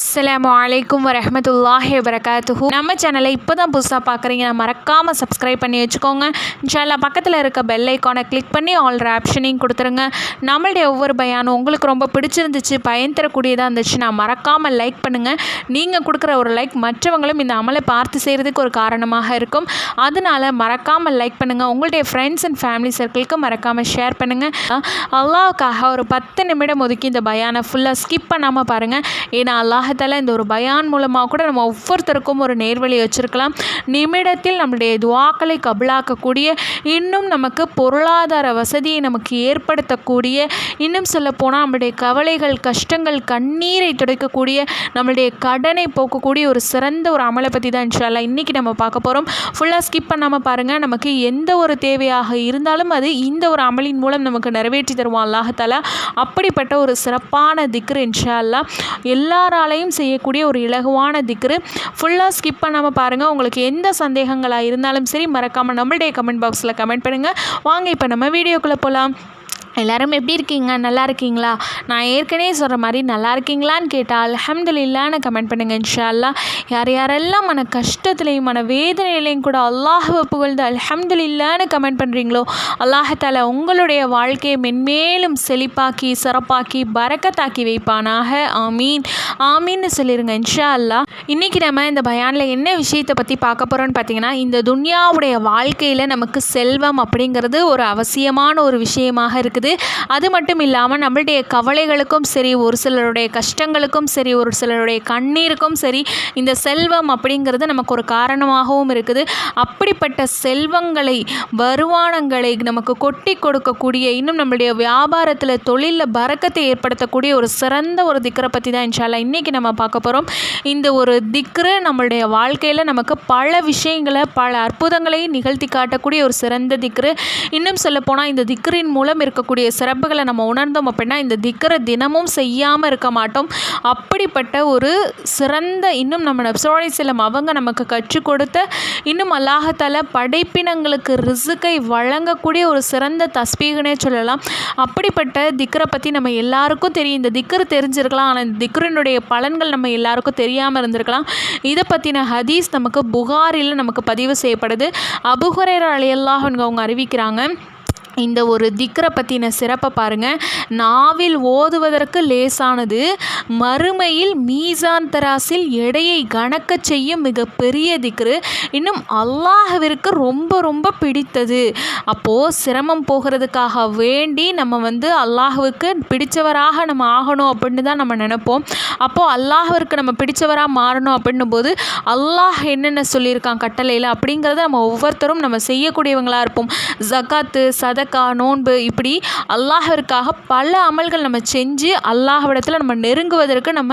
அஸ்லாம் வலைக்கம் வரமத்துல்லாஹி வரகாத்துஹு நம்ம சேனலை இப்போ தான் புதுசாக பார்க்குறீங்கன்னா மறக்காமல் சப்ஸ்கிரைப் பண்ணி வச்சுக்கோங்க. இன்ஷால்லா பக்கத்தில் இருக்க பெல் ஐக்கானை கிளிக் பண்ணி ஆல் ஆப்ஷனையும் கொடுத்துருங்க. நம்மளுடைய ஒவ்வொரு பயானும் உங்களுக்கு ரொம்ப பிடிச்சிருந்துச்சு பயன் தரக்கூடியதாக இருந்துச்சுன்னா மறக்காமல் லைக் பண்ணுங்கள் நீங்கள் கொடுக்குற ஒரு லைக் மற்றவங்களும் இந்த அமலை பார்த்து செய்கிறதுக்கு ஒரு காரணமாக இருக்கும். அதனால மறக்காமல் லைக் பண்ணுங்கள் உங்களுடைய ஃப்ரெண்ட்ஸ் அண்ட் ஃபேமிலி சர்க்கிளுக்கு மறக்காமல் ஷேர் பண்ணுங்கள் அல்லாவுக்காக ஒரு பத்து நிமிடம் ஒதுக்கி இந்த பயானை ஃபுல்லாக ஸ்கிப் பண்ணாமல் பாருங்கள் ஏன்னா அல்லாஹத்தால இந்த ஒரு பயான் மூலமாக கூட நம்ம ஒவ்வொருத்தருக்கும் ஒரு நேர்வழி வச்சுருக்கலாம். நிமிடத்தில் நம்முடைய துவாக்களை கபலாக்கக்கூடிய இன்னும் நமக்கு பொருளாதார வசதியை நமக்கு ஏற்படுத்தக்கூடிய இன்னும் சொல்லப்போனால் நம்முடைய கவலைகள் கஷ்டங்கள் கண்ணீரை துடைக்கக்கூடிய நம்மளுடைய கடனை போக்கக்கூடிய ஒரு சிறந்த ஒரு அமலை பற்றி தான் இன்ஷால்லா இன்றைக்கி நம்ம பார்க்க போகிறோம் ஃபுல்லாக ஸ்கிப் பண்ணாமல் பாருங்கள் நமக்கு எந்த ஒரு தேவையாக இருந்தாலும் அது இந்த ஒரு அமலின் மூலம் நமக்கு நிறைவேற்றி தருவான் அல்லாஹாலா அப்படிப்பட்ட ஒரு சிறப்பான திக்ரு இன்ஷா அல்லா எல்லாராலையும் செய்யக்கூடிய ஒரு இலகுவான திக்ரு. ஃபுல்லாக ஸ்கிப் பண்ணாமல் பாருங்கள் உங்களுக்கு எந்த சந்தேகங்களாக இருந்தாலும் சரி மறக்காமல் நம்மளுடைய கமெண்ட் பாக்ஸில் கமெண்ட் பண்ணுங்கள் வாங்க இப்போ நம்ம வீடியோக்குள்ளே போகலாம் எல்லாரும் எப்படி இருக்கீங்க? நல்லா இருக்கீங்களா? நான் ஏற்கனவே சொல்கிற மாதிரி நல்லா இருக்கீங்களான்னு கேட்டால் அல்ஹம்துலில்லான்னு கமெண்ட் பண்ணுங்கள் இன்ஷா அல்லாஹ் யார் யாரெல்லாம் மன கஷ்டத்துலையும் மன வேதனையிலையும் கூட அல்லாஹுவை புகழ்ந்து அல்ஹம்துலில்லான்னு கமெண்ட் பண்ணுறீங்களோ அல்லாஹத்தால் உங்களுடைய வாழ்க்கையை மென்மேலும் செழிப்பாக்கி சிறப்பாக்கி பறக்கத்தாக்கி வைப்பானாக. ஆமீன். ஆமீன்னு சொல்லிடுங்க இன்ஷா அல்லாஹ் இன்றைக்கி நம்ம இந்த பயானில் என்ன விஷயத்தை பற்றி பார்க்க போகிறோன்னு பார்த்தீங்கன்னா இந்த துன்யாவுடைய வாழ்க்கையில் நமக்கு செல்வம் அப்படிங்கிறது ஒரு அவசியமான ஒரு விஷயமாக இருக்குது. அது மட்டும் இல்லாமல் நம்மளுடைய கவலைகளுக்கும் சரி ஒரு சிலருடைய கஷ்டங்களுக்கும் சரி ஒரு சிலருடைய கண்ணீருக்கும் சரி இந்த செல்வம் அப்படிங்கிறது நமக்கு ஒரு காரணமாகவும் இருக்குது. அப்படிப்பட்ட செல்வங்களை வருமானங்களை நமக்கு கொட்டி கொடுக்கக்கூடிய இன்னும் நம்மளுடைய வியாபாரத்தில் தொழிலில் பறக்கத்தை ஏற்படுத்தக்கூடிய ஒரு சிறந்த ஒரு திக்கரை பற்றி தான் இன்ஷால்லா இன்றைக்கி நம்ம பார்க்க போகிறோம் இந்த ஒரு திக்ரு நம்மளுடைய வாழ்க்கையில் நமக்கு பல விஷயங்களை பல அற்புதங்களை நிகழ்த்தி காட்டக்கூடிய ஒரு சிறந்த திக்ரு இன்னும் சொல்லப்போனால் இந்த திக்ரின் மூலம் இருக்கக்கூடிய சிறப்புகளை நம்ம உணர்ந்தோம் அப்படின்னா இந்த திக்கரை தினமும் செய்யாமல் இருக்க மாட்டோம். அப்படிப்பட்ட ஒரு சிறந்த இன்னும் நம்ம நப்சோலை செல்லம் அவங்க நமக்கு கற்றுக் கொடுத்த இன்னும் அல்லாஹத்தால படைப்பினங்களுக்கு ரிசுக்கை வழங்கக்கூடிய ஒரு சிறந்த தஸ்பீகனே சொல்லலாம். அப்படிப்பட்ட திக்ரை பற்றி நம்ம எல்லாருக்கும் தெரியும். இந்த திக்ரு தெரிஞ்சிருக்கலாம். ஆனால் இந்த திக்கரனுடைய பலன்கள் நம்ம எல்லாருக்கும் தெரியாமல் இருந்திருக்கலாம். இதை பற்றின ஹதீஸ் நமக்கு புகாரில் நமக்கு பதிவு செய்யப்படுது. அபுஹரேர் அலையல்லாஹ் அவங்க அறிவிக்கிறாங்க. இந்த ஒரு திக்ரை பற்றின சிறப்பை பாருங்கள் நாவில் ஓதுவதற்கு லேசானது மறுமையில் மீசான் தராசில் எடையை கணக்க செய்யும் மிக பெரிய திக்ரு. இன்னும் அல்லாஹவிற்கு ரொம்ப ரொம்ப பிடித்தது. அப்போது சிரமம் போகிறதுக்காக வேண்டி நம்ம வந்து அல்லாஹுவுக்கு பிடித்தவராக நம்ம ஆகணும் அப்படின்னு தான் நம்ம நினைப்போம். அப்போது அல்லாஹிற்கு நம்ம பிடித்தவராக மாறணும் அப்படின்னும் போது அல்லாஹ் என்னென்ன சொல்லியிருக்கான் கட்டளையில் அப்படிங்கிறத நம்ம ஒவ்வொருத்தரும் நம்ம செய்யக்கூடியவங்களாக இருப்போம். ஜக்காத்து சதக்கா நோன்பு இப்படி அல்லாஹிற்காக பல அமல்கள் நம்ம செஞ்சு அல்லாஹ்விடத்தில் நம்ம நெருங்குவதற்கு நம்ம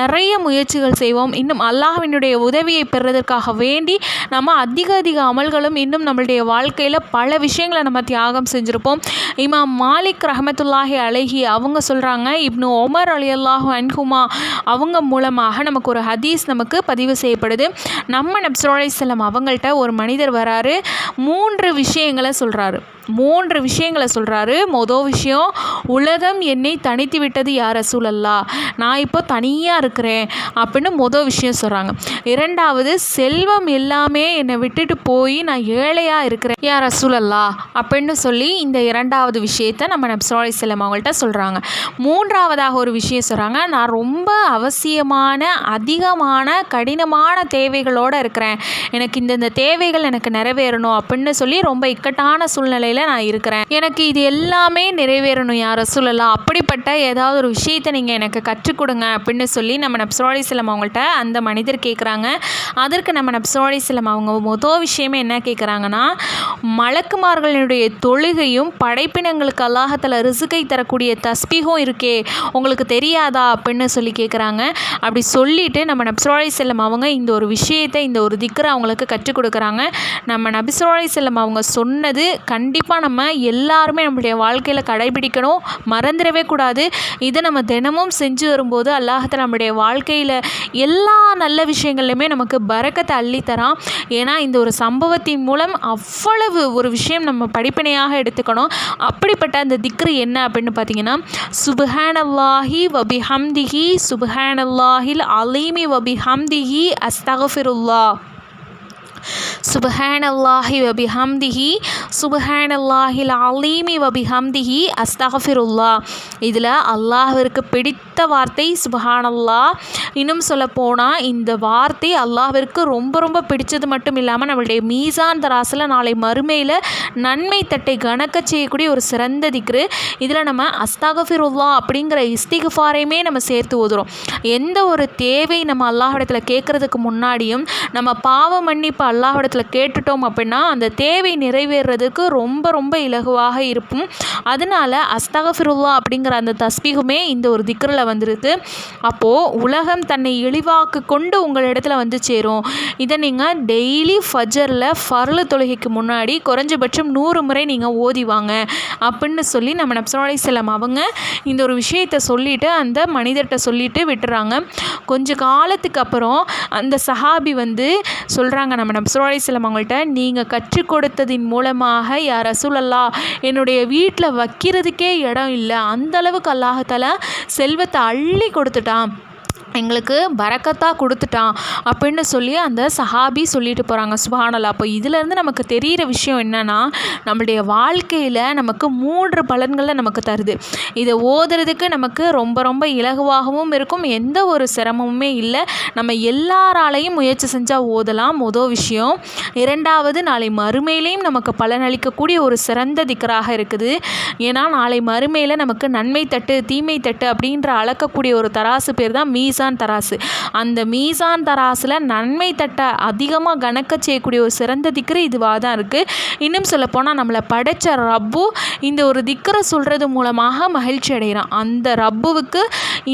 நிறைய முயற்சிகள் செய்வோம். இன்னும் அல்லாஹ்வினுடைய உதவியை பெறுவதற்காக வேண்டி நம்ம அதிக அதிக அமல்களும் இன்னும் நம்மளுடைய வாழ்க்கையில் பல விஷயங்களை நம்ம தியாகம் செஞ்சுருப்போம். இமாம் மாலிக் ரஹமத்துல்லாஹி அழகி அவங்க சொல்கிறாங்க இப்னு ஒமர் அலி அல்லாஹு அன்ஹுமா அவங்க மூலமாக நமக்கு ஒரு ஹதீஸ் நமக்கு பதிவு செய்யப்படுது. நம்ம நப்சரோலை செல்லம் அவங்கள்ட்ட ஒரு மனிதர் வராரு. மூன்று விஷயங்களை சொல்கிறாரு மூன்று விஷயங்களை சொல்கிறாரு மொதல் விஷயம் உலகம் என்னை தனித்து விட்டது யார் ரசூலல்லா? நான் இப்போ தனியாக இருக்கிறேன் அப்படின்னு மொதல் விஷயம் சொல்கிறாங்க இரண்டாவது செல்வம் எல்லாமே என்னை விட்டுட்டு போய் நான் ஏழையாக இருக்கிறேன் யார் ரசூலல்லா? அப்படின்னு சொல்லி இந்த இரண்டாவது விஷயத்தை நம்ம நப்சோலை செல்லம் அவங்கள்ட்ட சொல்கிறாங்க மூன்றாவதாக ஒரு விஷயம் சொல்கிறாங்க நான் ரொம்ப அவசியமான அதிகமான கடினமான தேவைகளோடு இருக்கிறேன். எனக்கு இந்தந்த தேவைகள் எனக்கு நிறைவேறணும் அப்படின்னு சொல்லி ரொம்ப இக்கட்டான சூழ்நிலையில் நான் இருக்கிறேன். எனக்கு இது எல்லாமே நிறைவேறணும் யார் ரசூலல்லா அப்படிப்பட்ட ஏதாவது ஒரு விஷயத்தை நீங்கள் எனக்கு கற்றுக் கொடுங்க அப்படின்னு சொல்லி நம்ம நப்சோலை செல்லம் அவங்கள்ட்ட அந்த மனிதர் கேட்குறாங்க அதற்கு நம்ம நப்சோலை செல்லம் அவங்க மொதல் விஷயமே என்ன கேட்குறாங்கன்னா மலக்குமார்களுடைய தொழுகையும் படைப்பினங்களுக்கு அல்லாஹத்தில் ரிசுக்கை தரக்கூடிய தஸ்பீகம் இருக்கே உங்களுக்கு தெரியாதா அப்படின்னு சொல்லி கேட்குறாங்க அப்படி சொல்லிவிட்டு நம்ம நப்சோலை செல்லம் அவங்க இந்த ஒரு விஷயத்தை இந்த ஒரு திக்கரை அவங்களுக்கு கற்றுக் கொடுக்குறாங்க. நம்ம நபிசோலை செல்லம் அவங்க சொன்னது கண்டிப்பாக நம்ம எல்லாருமே நம்மளுடைய வாழ்க்கையில் கடைபிடிக்கணும் மறந்துடவே கூடாது. இதை நம்ம தினமும் செஞ்சு வரும்போது அல்லாஹத்தை நம்முடைய வாழ்க்கையில் எல்லா நல்ல விஷயங்கள்லையுமே நமக்கு பறக்கத்தை அள்ளித்தரான். ஏன்னா இந்த ஒரு சம்பவத்தின் மூலம் எவ்வளவு ஒரு விஷயம் நம்ம படிப்பினையாக எடுத்துக்கணும்? அப்படிப்பட்ட அந்த திக்ரு என்ன அப்படின்னு பார்த்தீங்கன்னா சுபஹானல்லாஹி வபி ஹம்திஹி சுபஹானல்லாஹில் அலீமி வபி ஹம்திஹி அஸ்தகஃபிருல்லா சுபஹானல்லாஹி வபிஹம்திஹி சுபஹானல்லாஹில் அலீமி வபிஹம்திஹி அஸ்தகஃபிருல்லா இதில் அல்லாஹிற்கு பிடித்த வார்த்தை சுபஹானல்லா இன்னும் சொல்லப்போனால் இந்த வார்த்தை அல்லாஹிற்கு ரொம்ப ரொம்ப பிடிச்சது மட்டும் இல்லாமல் நம்மளுடைய மீசான் தராசில் நாளை மறுமையில் நன்மை தட்டை கணக்க செய்யக்கூடிய ஒரு சிறந்த திக்ரு. இதில் நம்ம அஸ்தகஃபிருல்லா அப்படிங்கிற இஸ்திகுஃபாரையுமே நம்ம சேர்த்து ஓதுறோம். எந்த ஒரு தேவை நம்ம அல்லாஹிடத்தில் கேட்குறதுக்கு முன்னாடியும் நம்ம பாவ மன்னிப்பு இடத்துல கேட்டுட்டோம் அப்படின்னா அந்த தேவை நிறைவேறதுக்கு ரொம்ப ரொம்ப இலகுவாக இருக்கும். அதனால அஸ்தகஃபிருல்லா அப்படிங்கிற அந்த தஸ்பீகுமே இந்த ஒரு திக்கரில் வந்துருக்கு. அப்போது உலகம் தன்னை இழிவாக்கு கொண்டு உங்கள் இடத்துல வந்து சேரும். இதை நீங்கள் டெய்லி ஃபஜரில் ஃபர்லு தொழுகைக்கு முன்னாடி குறைஞ்சபட்சம் நூறு முறை நீங்கள் ஓதிவாங்க அப்படின்னு சொல்லி நம்ம நப்சரோலை செல்லம் அவங்க இந்த ஒரு விஷயத்தை சொல்லிவிட்டு அந்த மனிதர்கிட்ட சொல்லிட்டு விட்டுறாங்க. கொஞ்ச காலத்துக்கு அப்புறம் அந்த சஹாபி வந்து சொல்கிறாங்க நம்ம நப்சரோலை செல்லம் அவங்கள்ட்ட நீங்கள் கற்றுக் கொடுத்ததின் மூலமாக யார் ரசூலல்லா என்னுடைய வீட்டில் வைக்கிறதுக்கே இடம் இல்லை. அந்தளவுக்கு அல்லாஹால செல்வத்தை அள்ளி கொடுத்துட்டான். எங்களுக்கு பரக்கத்தாக கொடுத்துட்டான் அப்படின்னு சொல்லி அந்த சஹாபி சொல்லிட்டு போகிறாங்க சுபானலா அப்போ இதிலேருந்து நமக்கு தெரிகிற விஷயம் என்னென்னா நம்மளுடைய வாழ்க்கையில் நமக்கு மூன்று பலன்களை நமக்கு தருது. இதை ஓதுறதுக்கு நமக்கு ரொம்ப ரொம்ப இலகுவாகவும் இருக்கும். எந்த ஒரு சிரமமுமே இல்லை. நம்ம எல்லாராலையும் முயற்சி செஞ்சால் ஓதலாம் மொதல் விஷயம். இரண்டாவது நாளை மறுமையிலையும் நமக்கு பலனளிக்கக்கூடிய ஒரு சிறந்த திக்கராக இருக்குது. ஏன்னா நாளை மறுமையில் நமக்கு நன்மை தட்டு தீமை தட்டு அப்படின்ற அளக்கக்கூடிய ஒரு தராசு பேர் தான் மீசா மீசான் தராசு. அந்த மீசான் தராசில் நன்மை தட்ட அதிகமாக கணக்க செய்யக்கூடிய ஒரு சிறந்த திக்கரு இதுவாக தான் இருக்குது இன்னும் சொல்லப்போனால் நம்மளை படைத்த ரப்பு இந்த ஒரு திக்கரை சொல்கிறது மூலமாக மகிழ்ச்சி அடைகிறான் அந்த ரப்புவுக்கு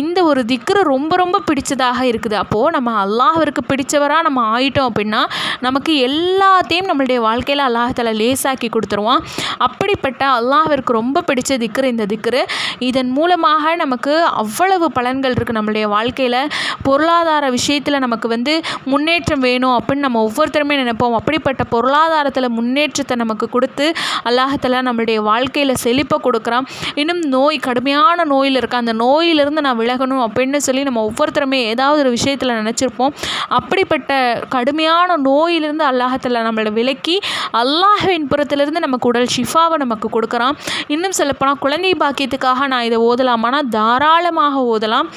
இந்த ஒரு திக்ரு ரொம்ப ரொம்ப பிடிச்சதாக இருக்குது. அப்போது நம்ம அல்லாஹிற்கு பிடிச்சவராக நம்ம ஆயிட்டோம் அப்படின்னா நமக்கு எல்லாத்தையும் நம்மளுடைய வாழ்க்கையில் அல்லாஹால லேசாக்கி கொடுத்துருவான். அப்படிப்பட்ட அல்லாஹிற்கு ரொம்ப பிடிச்ச திக்கரு இந்த திக்கரு. இதன் மூலமாக நமக்கு அவ்வளவு பலன்கள் இருக்குது நம்மளுடைய வாழ்க்கையில். பொருளாதார விஷயத்தில் நமக்கு வந்து முன்னேற்றம் வேணும் அப்படின்னு நம்ம ஒவ்வொருத்தருமே நினைப்போம். அப்படிப்பட்ட பொருளாதாரத்தில் முன்னேற்றத்தை நமக்கு கொடுத்து அல்லாஹத்தில் நம்மளுடைய வாழ்க்கையில் செழிப்பை கொடுக்குறான். இன்னும் நோய் கடுமையான நோயில் இருக்க. அந்த நோயிலிருந்து நான் விலகணும் அப்படின்னு சொல்லி நம்ம ஒவ்வொருத்தருமே ஏதாவது ஒரு விஷயத்தில் நினச்சிருப்போம். அப்படிப்பட்ட கடுமையான நோயிலிருந்து அல்லாஹத்தில் நம்மளை விலக்கி அல்லாஹின் புறத்திலிருந்து நமக்கு உடல் ஷிஃபாவை நமக்கு கொடுக்குறான். இன்னும் சொல்லப்போனால் குழந்தை பாக்கியத்துக்காக நான் இதை ஓதலாமானா தாராளமாக ஓதலாம்.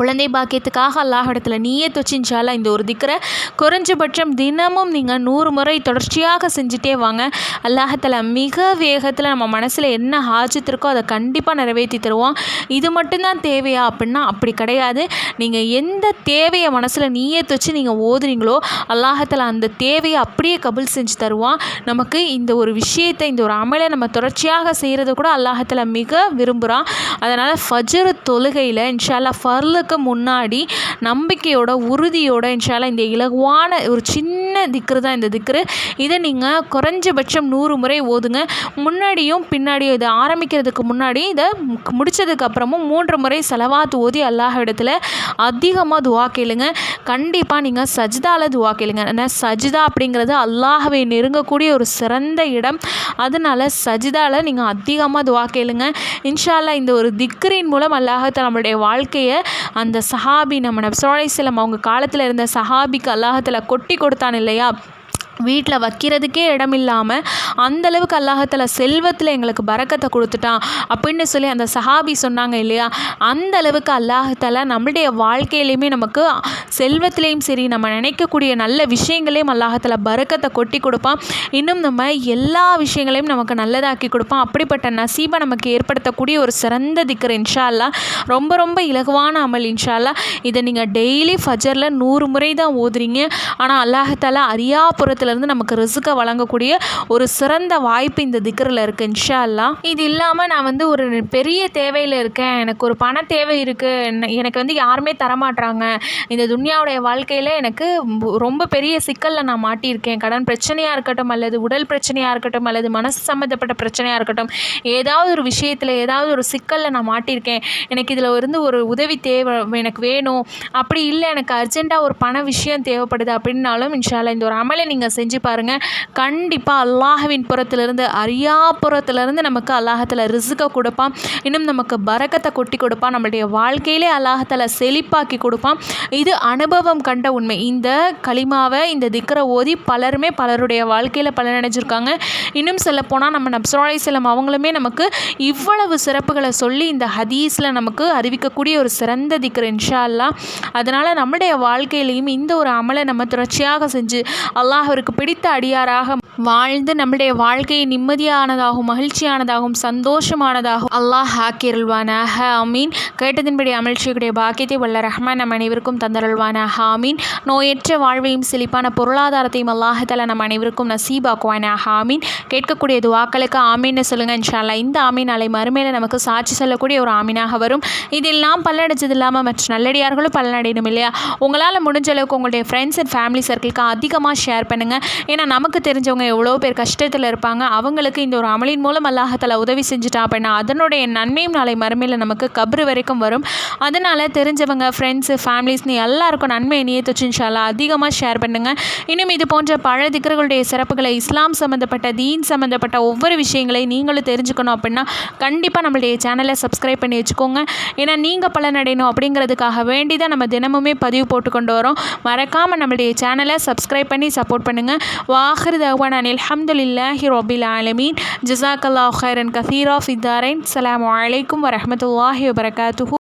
குழந்தை பாக்கியத்துக்காக அல்லாஹிடத்தில் நீயே தொச்சின்ஷாலா இந்த ஒரு திக்கரை குறைஞ்சபட்சம் தினமும் நீங்கள் நூறு முறை தொடர்ச்சியாக செஞ்சுட்டே வாங்க. அல்லாஹத்தில் மிக வேகத்தில் நம்ம மனசில் என்ன ஹாஜத்து இருக்கோ அதை கண்டிப்பாக நிறைவேற்றி தருவோம் இது மட்டும்தான் தேவையா அப்படின்னா அப்படி கிடையாது. நீங்கள் எந்த தேவையை மனசில் நீயே தொச்சு நீங்கள் ஓதுறீங்களோ அல்லாஹத்தில் அந்த தேவையை அப்படியே கபுல் செஞ்சு தருவான். நமக்கு இந்த ஒரு விஷயத்தை இந்த ஒரு அமலை நம்ம தொடர்ச்சியாக செய்கிறத கூட அல்லாஹத்தில் மிக விரும்புகிறான் அதனால் ஃபஜ்ரு தொழுகையில் இன்ஷால்லா ஃபர்லு முன்னாடி நம்பிக்கையோட உறுதியோட இன்ஷால இந்த இலகுவான ஒரு சின்ன திக்ரு தான் இந்த திக்ரு? இதை நீங்கள் குறைஞ்சபட்சம் நூறு முறை ஓதுங்க. முன்னாடியும் பின்னாடியும் இதை ஆரம்பிக்கிறதுக்கு முன்னாடி இதை முடித்ததுக்கு அப்புறமும் மூன்று முறை செலவாத்து ஓதி அல்லாஹ் இடத்துல அதிகமாக துவா கேளுங்க. கண்டிப்பாக நீங்கள் சஜிதாவில் துவா கேளுங்க. ஏன்னா சஜிதா அப்படிங்கிறது அல்லாஹவை நெருங்கக்கூடிய ஒரு சிறந்த இடம். அதனால சஜிதாவில் நீங்கள் அதிகமாக துவா கேளுங்க. இன்ஷால்லா இந்த ஒரு திக்ரின் மூலம் அல்லாஹத்தை நம்மளுடைய வாழ்க்கையை அந்த சஹாபி நம்ம நப்சோலைசலம் அவங்க காலத்தில் இருந்த சஹாபிக்கு அல்லாஹத்தில் கொட்டி கொடுத்தான் இல்லையா வீட்டில் வைக்கிறதுக்கே இடம் இல்லாமல் அந்தளவுக்கு அல்லாஹத்தில் செல்வத்தில் எங்களுக்கு பறக்கத்தை கொடுத்துட்டான் அப்படின்னு சொல்லி அந்த சஹாபி சொன்னாங்க இல்லையா? அந்த அளவுக்கு அல்லாஹத்தில் நம்மளுடைய வாழ்க்கையிலையுமே நமக்கு செல்வத்திலையும் சரி நம்ம நினைக்கக்கூடிய நல்ல விஷயங்களையும் அல்லாஹத்தில் பறக்கத்தை கொட்டி கொடுப்பான். இன்னும் நம்ம எல்லா விஷயங்களையும் நமக்கு நல்லதாக்கி கொடுப்பான். அப்படிப்பட்ட நசீபை நமக்கு ஏற்படுத்தக்கூடிய ஒரு சிறந்த திக்கர் இன்ஷா அல்லா ரொம்ப ரொம்ப இலகுவான அமல் இன்ஷா அல்லா இதை நீங்கள் டெய்லி ஃபஜரில் நூறு முறை தான் ஓதுறீங்க. ஆனால் அல்லாஹத்தாலா அரியாபுரத்தில் இருந்து நமக்கு ரிசுக்கை வழங்கக்கூடிய ஒரு சிறந்த வாய்ப்பு இந்த திக்கரில் இருக்குது இன்ஷா இது இல்லாமல் நான் வந்து ஒரு பெரிய தேவையில் இருக்கேன். எனக்கு ஒரு பண தேவை இருக்குது எனக்கு வந்து யாருமே தரமாட்டுறாங்க இந்த துன்யாவுடைய வாழ்க்கையில் எனக்கு ரொம்ப பெரிய சிக்கலில் நான் மாட்டியிருக்கேன். கடன் பிரச்சனையாக இருக்கட்டும் அல்லது உடல் பிரச்சனையாக இருக்கட்டும் அல்லது மனசு சம்மந்தப்பட்ட பிரச்சனையாக இருக்கட்டும் ஏதாவது ஒரு விஷயத்தில் ஏதாவது ஒரு சிக்கலில் நான் மாட்டியிருக்கேன். எனக்கு இதில் இருந்து ஒரு உதவி தேவை எனக்கு வேணும். அப்படி இல்லை எனக்கு அர்ஜெண்ட்டாக ஒரு பண விஷயம் தேவைப்படுது அப்படின்னாலும் இன்ஷால்லா இந்த ஒரு அமலை நீங்கள் செஞ்சு பாருங்கள் கண்டிப்பாக அல்லாஹவின் புறத்திலிருந்து அறியா புறத்திலிருந்து நமக்கு அல்லாஹத்தில் ரிசுக்கை கொடுப்பான். இன்னும் நமக்கு பரக்கத்தை கொட்டி கொடுப்பான். நம்மளுடைய வாழ்க்கையிலே அல்லாஹத்தில் செழிப்பாக்கி கொடுப்பான். இது அனுபவம் கண்ட உண்மை. இந்த களிமாவை இந்த திக்கரை ஓதி பலருமே பலருடைய வாழ்க்கையில் பலனடைஞ்சிருக்காங்க இன்னும் சொல்லப்போனால் நம்ம நப்சராய் செல்லம் அவங்களுமே நமக்கு இவ்வளவு சிறப்புகளை சொல்லி இந்த ஹதீஸில் நமக்கு அறிவிக்கக்கூடிய ஒரு சிறந்த திக்கர் இன்ஷா அல்லாஹ். அதனால் நம்முடைய வாழ்க்கையிலையும் இந்த ஒரு அமலை நம்ம தொடர்ச்சியாக செஞ்சு அவருக்கு பிடித்த அடியாராக வாழ்ந்து நம்முடைய வாழ்க்கையை நிம்மதியானதாகவும் மகிழ்ச்சியானதாகவும் சந்தோஷமானதாகவும் அல்லாஹ் ஆக்கியருள்வானாக. ஆமீன். கேட்டதின்படி அமல் செய்யக்கூடிய பாக்கியத்தை வல்ல ரஹ்மான் நம் அனைவருக்கும் தந்தருள்வானாக. ஆமீன். நோயற்ற வாழ்வையும் செழிப்பான பொருளாதாரத்தையும் அல்லாஹால நம் அனைவருக்கும் நசீபாக்குவானாக. ஆமீன். கேட்கக்கூடிய துவாக்களுக்கு ஆமீன்னு சொல்லுங்கள் இன்ஷால்லா இந்த ஆமீன் அலை மறுமையில் நமக்கு சாட்சி சொல்லக்கூடிய ஒரு ஆமீனாக வரும். இதெல்லாம் பல்லடைச்சது இல்லாமல் மற்ற நல்லடியார்களும் பலனடையணும் இல்லையா? உங்களால் முடிஞ்ச அளவுக்கு உங்களுடைய ஃப்ரெண்ட்ஸ் அண்ட் ஃபேமிலி சர்க்கிளுக்கு அதிகமாக ஷேர் பண்ணுங்கள் ஏன்னா நமக்கு தெரிஞ்சவங்க எவ்வளோ பேர் கஷ்டத்தில் இருப்பாங்க. அவங்களுக்கு இந்த ஒரு அமலின் மூலம் அல்லாஹத்தில் உதவி செஞ்சுட்டா அப்படின்னா அதனுடைய நன்மையும் நாளை மறுமையில் நமக்கு கப்ரு வரைக்கும் வரும். அதனால் தெரிஞ்சவங்க ஃப்ரெண்ட்ஸு ஃபேமிலிஸ்னு எல்லாருக்கும் நன்மையை நியத்துச்சு இன்ஷால்லா அதிகமாக ஷேர் பண்ணுங்கள் இன்னும் இது போன்ற பல திக்கர்களுடைய சிறப்புகளை இஸ்லாம் சம்மந்தப்பட்ட தீன் சம்மந்தப்பட்ட ஒவ்வொரு விஷயங்களையும் நீங்களும் தெரிஞ்சுக்கணும் அப்படின்னா கண்டிப்பாக நம்மளுடைய சேனலை சப்ஸ்கிரைப் பண்ணி வச்சுக்கோங்க. ஏன்னா நீங்கள் பலனடையணும் அப்படிங்கிறதுக்காக வேண்டி தான் நம்ம தினமுமே பதிவு போட்டு கொண்டு வரோம். மறக்காமல் நம்மளுடைய சேனலை சப்ஸ்கிரைப் பண்ணி சப்போர்ட் பண்ணுங்கள் வாஹிர் தவான் அனில் அஹமதுல்லாஹி ரொபில் ஆலமீன் ஜிசாக்கல்லா ஹைரன் கசீரா ஃபித்தாரைன் அலாம் வலைக்கம் வரமத்துல்லாஹி வபரகாத்துஹு